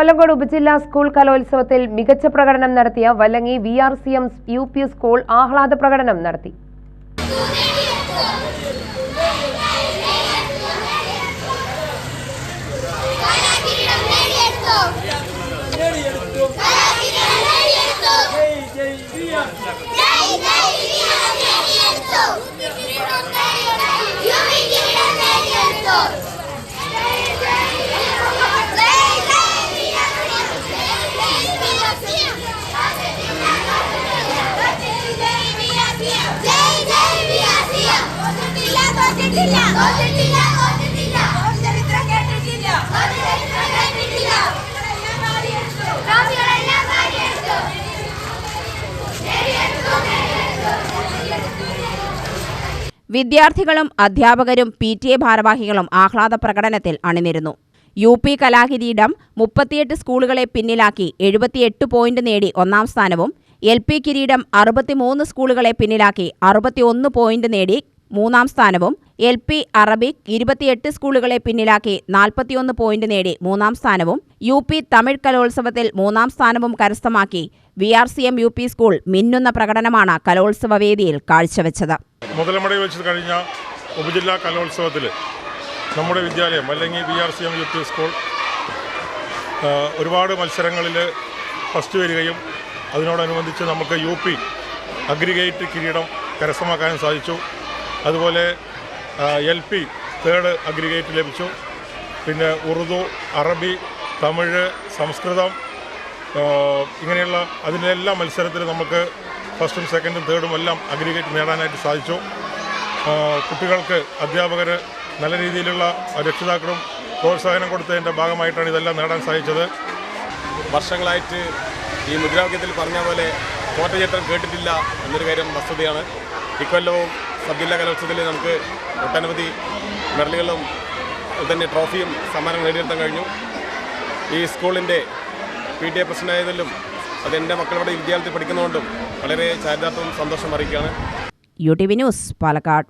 കൊല്ലങ്കോട് ഉപജില്ലാ സ്കൂൾ കലോത്സവത്തിൽ മികച്ച പ്രകടനം നടത്തിയ Vallangi V R C M U P school ആഹ്ലാദ പ്രകടനം നടത്തി. വിദ്യാർത്ഥികളും അധ്യാപകരും പി ടി എ ഭാരവാഹികളും ആഹ്ലാദ പ്രകടനത്തിൽ അണിനിരുന്നു. യു പി കലാകിരീടം മുപ്പത്തിയെട്ട് സ്കൂളുകളെ പിന്നിലാക്കി എഴുപത്തിയെട്ട് പോയിന്റ് നേടി ഒന്നാം സ്ഥാനവും എൽ പി കിരീടം അറുപത്തിമൂന്ന് സ്കൂളുകളെ പിന്നിലാക്കി അറുപത്തിയൊന്ന് പോയിന്റ് നേടി മൂന്നാം സ്ഥാനവും എൽ പി അറബിക് ഇരുപത്തിയെട്ട് സ്കൂളുകളെ പിന്നിലാക്കി നാൽപ്പത്തിയൊന്ന് പോയിന്റ് നേടി മൂന്നാം സ്ഥാനവും യു പി തമിഴ് കലോത്സവത്തിൽ മൂന്നാം സ്ഥാനവും കരസ്ഥമാക്കി V R C M U P school മിന്നുന്ന പ്രകടനമാണ് കലോത്സവ വേദിയിൽ കാഴ്ചവെച്ചത്. വെച്ച് കഴിഞ്ഞ ഉപജില്ലാ കലോത്സവത്തിൽ നമ്മുടെ വിദ്യാലയം അല്ലെങ്കിൽ B R C M U P school ഒരുപാട് മത്സരങ്ങളിൽ ഫസ്റ്റ് വരികയും അതിനോടനുബന്ധിച്ച് നമുക്ക് യു പി അഗ്രിഗേറ്റ് കിരീടം കരസ്ഥമാക്കാനും സാധിച്ചു. അതുപോലെ എൽ പി തേർഡ് അഗ്രിഗേറ്റ് ലഭിച്ചു. പിന്നെ ഉറുദു അറബി തമിഴ് സംസ്കൃതം ഇങ്ങനെയുള്ള അതിന്റെ എല്ലാ മത്സരത്തിലും നമുക്ക് ഫസ്റ്റും സെക്കൻഡും തേർഡും എല്ലാം അഗ്രിഗേറ്റ് നേടാനായിട്ട് സാധിച്ചു. കുട്ടികൾക്ക് അധ്യാപകർ നല്ല രീതിയിലുള്ള രക്ഷിതാക്കളും പ്രോത്സാഹനം കൊടുത്തതിന്റെ ഭാഗമായിട്ടാണ് ഇതെല്ലാം നേടാൻ സാധിച്ചത്. വർഷങ്ങളായിട്ട് ഈ മുദ്രാവാക്യത്തിൽ പറഞ്ഞ പോലെ കോട്ടചരിത്രം കേട്ടിട്ടില്ല എന്നൊരു കാര്യം വസ്തുതയാണ്. ഇക്കൊല്ലവും സബ് ജില്ലാ കലോത്സവത്തിൽ നമുക്ക് ഒട്ടനവധി മെഡലുകളും തന്നെ ട്രോഫിയും സമ്മാനം നേടിയെടുത്താൻ കഴിഞ്ഞു. ഈ സ്കൂളിന്റെ പി ടി എ പ്രസിഡന്റായതിലും അത് എന്റെ മക്കളുടെ വിദ്യാലയത്തിൽ പഠിക്കുന്നതുകൊണ്ടും വളരെ ചാരിതാർത്ഥവും സന്തോഷം അറിയിക്കുകയാണ്. U T V news Palakkad.